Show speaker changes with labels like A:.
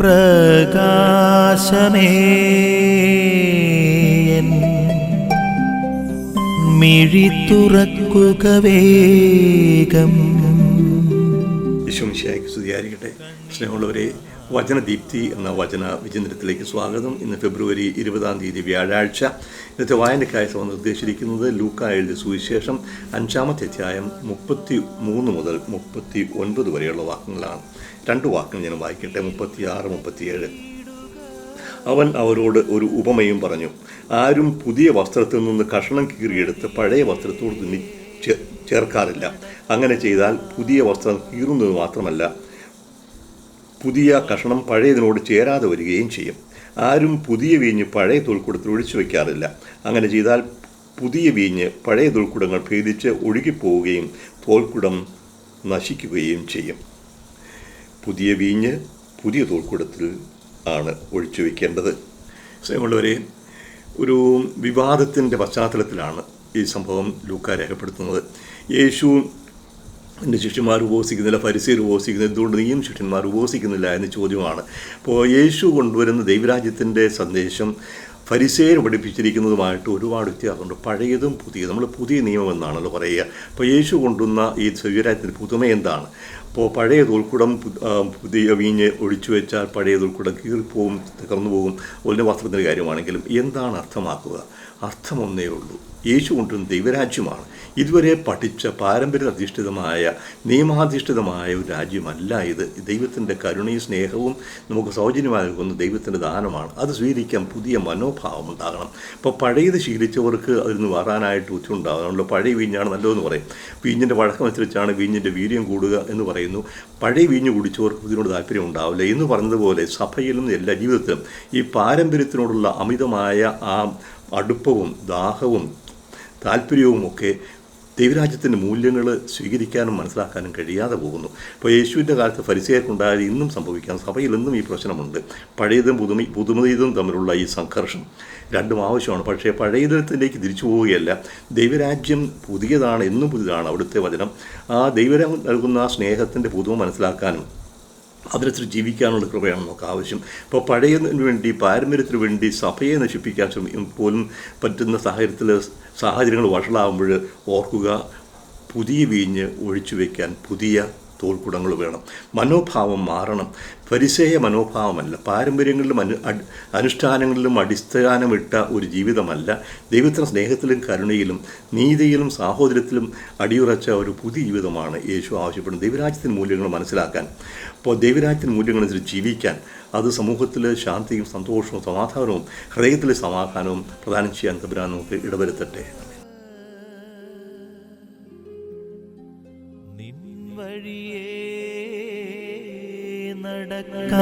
A: പ്രകാശമേ. മിഴി തുറക്കുക വേഗം.
B: യശോമിശിയായിക്ക് സ്തുതിയായിരിക്കട്ടെ. സ്നേഹമുള്ളവരെ വചനദീപ്തി എന്ന വചന വിചിന്തനത്തിലേക്ക് സ്വാഗതം. ഇന്ന് ഫെബ്രുവരി ഇരുപതാം തീയതി വ്യാഴാഴ്ച. ഇന്നത്തെ വായനക്കായി സമയം നിർദ്ദേശിച്ചിരിക്കുന്നത് ലൂക്ക എഴുതിയ സുവിശേഷം അഞ്ചാമത്തെ അധ്യായം മുപ്പത്തി മൂന്ന് മുതൽ മുപ്പത്തി ഒൻപത് വരെയുള്ള വാക്യങ്ങളാണ്. രണ്ട് വാക്കുകൾ ഞാൻ വായിക്കട്ടെ. മുപ്പത്തി ആറ് മുപ്പത്തിയേഴ്. അവൻ അവരോട് ഒരു ഉപമയും പറഞ്ഞു. ആരും പുതിയ വസ്ത്രത്തിൽ നിന്ന് കഷണം കീറിയെടുത്ത് പഴയ വസ്ത്രത്തോട് തുന്നി ചേർക്കാറില്ല. അങ്ങനെ ചെയ്താൽ പുതിയ വസ്ത്രം കീറുന്നത് മാത്രമല്ല പുതിയ കഷണം പഴയതിനോട് ചേരാതെ വരികയും ചെയ്യും. ആരും പുതിയ വീഞ്ഞ് പഴയ തോൽക്കുടത്തിൽ ഒഴിച്ചു വയ്ക്കാറില്ല. അങ്ങനെ ചെയ്താൽ പുതിയ വീഞ്ഞ് പഴയ തോൽക്കുടങ്ങൾ ഭേദിച്ച് ഒഴുകിപ്പോവുകയും തോൽക്കുടം നശിക്കുകയും ചെയ്യും. പുതിയ വീഞ്ഞ് പുതിയ തോൽക്കുടത്തിൽ ആണ് ഒഴിച്ചു വയ്ക്കേണ്ടത്. സ്നേഹമുള്ളവരെ ഒരു വിവാദത്തിന്റെ പശ്ചാത്തലത്തിലാണ് ഈ സംഭവം ലൂക്ക രേഖപ്പെടുത്തുന്നത്. യേശു എന്റെ ശിഷ്യന്മാർ ഉപവസിക്കുന്നില്ല പരിസീർ ഉപവസിക്കുന്നില്ല എന്തുകൊണ്ട് നീയും ശിഷ്യന്മാർ ഉപവസിക്കുന്നില്ല എന്ന ചോദ്യമാണ്. അപ്പോൾ യേശു കൊണ്ടുവരുന്ന ദൈവരാജ്യത്തിന്റെ സന്ദേശം ഫരിസേർ പഠിപ്പിച്ചിരിക്കുന്നതുമായിട്ട് ഒരുപാട് വ്യത്യാസമുണ്ട്. പഴയതും പുതിയതും. നമ്മൾ പുതിയ നിയമം എന്നാണല്ലോ പറയുക. അപ്പോൾ യേശു കൊണ്ടുവന്ന ഈ സൗകര്യത്തിന്റെ പുതുമ എന്താണ്? അപ്പോൾ പഴയ തോൽക്കുടം പുതിയ വീഞ്ഞ് ഒഴിച്ചു വെച്ചാൽ പഴയ തോൽക്കുടം കീറിപ്പോവും തകർന്നു പോകും. അതുപോലെ വസ്ത്രത്തിന്റെ കാര്യമാണെങ്കിലും എന്താണ് അർത്ഥമാക്കുക? അർത്ഥമൊന്നേ ഉള്ളൂ. യേശു കൊണ്ടുവരുന്ന ദൈവരാജ്യമാണ്. ഇതുവരെ പഠിച്ച പാരമ്പര്യ അധിഷ്ഠിതമായ നിയമാധിഷ്ഠിതമായ ഒരു രാജ്യമല്ല ഇത്. ദൈവത്തിന്റെ കരുണയും സ്നേഹവും നമുക്ക് സൗജന്യമായി നൽകുന്ന ദൈവത്തിന്റെ ദാനമാണ്. അത് സ്വീകരിക്കാൻ പുതിയ മനോഭാവം ഉണ്ടാകണം. ഇപ്പോൾ പഴയത് ശീലിച്ചവർക്ക് അതിൽ നിന്ന് മാറാനായിട്ട് ബുദ്ധിമുട്ടാകണമല്ലോ പഴയ വീഞ്ഞാണ് നല്ലതെന്ന് പറയും. വീഞ്ഞിന്റെ വഴക്കമനുസരിച്ചാണ് വീഞ്ഞിന്റെ വീര്യം കൂടുക എന്ന് പറയുന്നു പഴയ വീഞ്ഞു കുടിച്ചവർക്ക് ഇതിനോട് താല്പര്യം ഉണ്ടാവില്ല. എന്ന് പറഞ്ഞതുപോലെ സഭയിലും എല്ലാ ജീവിതത്തിലും ഈ പാരമ്പര്യത്തിനോടുള്ള അമിതമായ ആ അടുപ്പവും ദാഹവും താല്പര്യവും ഒക്കെ ദൈവരാജ്യത്തിന്റെ മൂല്യങ്ങൾ സ്വീകരിക്കാനും മനസ്സിലാക്കാനും കഴിയാതെ പോകുന്നു. ഇപ്പോൾ യേശുവിന്റെ കാലത്ത് ഫരിസേർക്കുണ്ടായത് ഇന്നും സംഭവിക്കാം. സഭയിൽ ഇന്നും ഈ പ്രശ്നമുണ്ട്. പഴയതും പുതുമ പുതുമതീതും തമ്മിലുള്ള ഈ സംഘർഷം രണ്ടും ആവശ്യമാണ്. പക്ഷേ പഴയതിലേക്ക് തിരിച്ചു പോവുകയല്ല. ദൈവരാജ്യം പുതിയതാണ് എന്നും പുതിയതാണ് അവിടുത്തെ വചനം. ആ ദൈവരാജ്യം നൽകുന്ന ആ സ്നേഹത്തിന്റെ പുതുമ മനസ്സിലാക്കാനും അതിനനുസരിച്ച് ജീവിക്കാനുള്ള കൃപയാണ് നമുക്ക് ആവശ്യം. ഇപ്പോൾ പഴയതിനു വേണ്ടി പാരമ്പര്യത്തിന് വേണ്ടി സഭയെ നശിപ്പിക്കാൻ ശ്രമിക്കും പോലും പറ്റുന്ന സാഹചര്യത്തിൽ സാഹചര്യങ്ങൾ വഷളാകുമ്പോൾ ഓർക്കുക പുതിയ വീഞ്ഞ് ഒഴിച്ചു വയ്ക്കാൻ പുതിയ തോൽക്കുടങ്ങൾ വേണം. മനോഭാവം മാറണം. പരിസേയ മനോഭാവമല്ല. പാരമ്പര്യങ്ങളിലും അനു അനുഷ്ഠാനങ്ങളിലും അടിസ്ഥാനമിട്ട ഒരു ജീവിതമല്ല. ദൈവത്തിന്റെ സ്നേഹത്തിലും കരുണയിലും നീതിയിലും സാഹോദര്യത്തിലും അടിയുറച്ച ഒരു പുതിയ ജീവിതമാണ് യേശു ആവശ്യപ്പെടുന്നത്. ദൈവരാജ്യത്തിന്റെ മൂല്യങ്ങൾ മനസ്സിലാക്കാൻ അപ്പോൾ ദൈവരാജ്യത്തിന്റെ മൂല്യങ്ങളനുസരിച്ച് ജീവിക്കാൻ അത് സമൂഹത്തിൽ ശാന്തിയും സന്തോഷവും സമാധാനവും ഹൃദയത്തിലെ സമാധാനവും പ്രദാനം ചെയ്യാൻ തമ്പുരാൻ നമുക്ക് ഇടവരുത്തട്ടെ.
A: വഴിയേ നടക്ക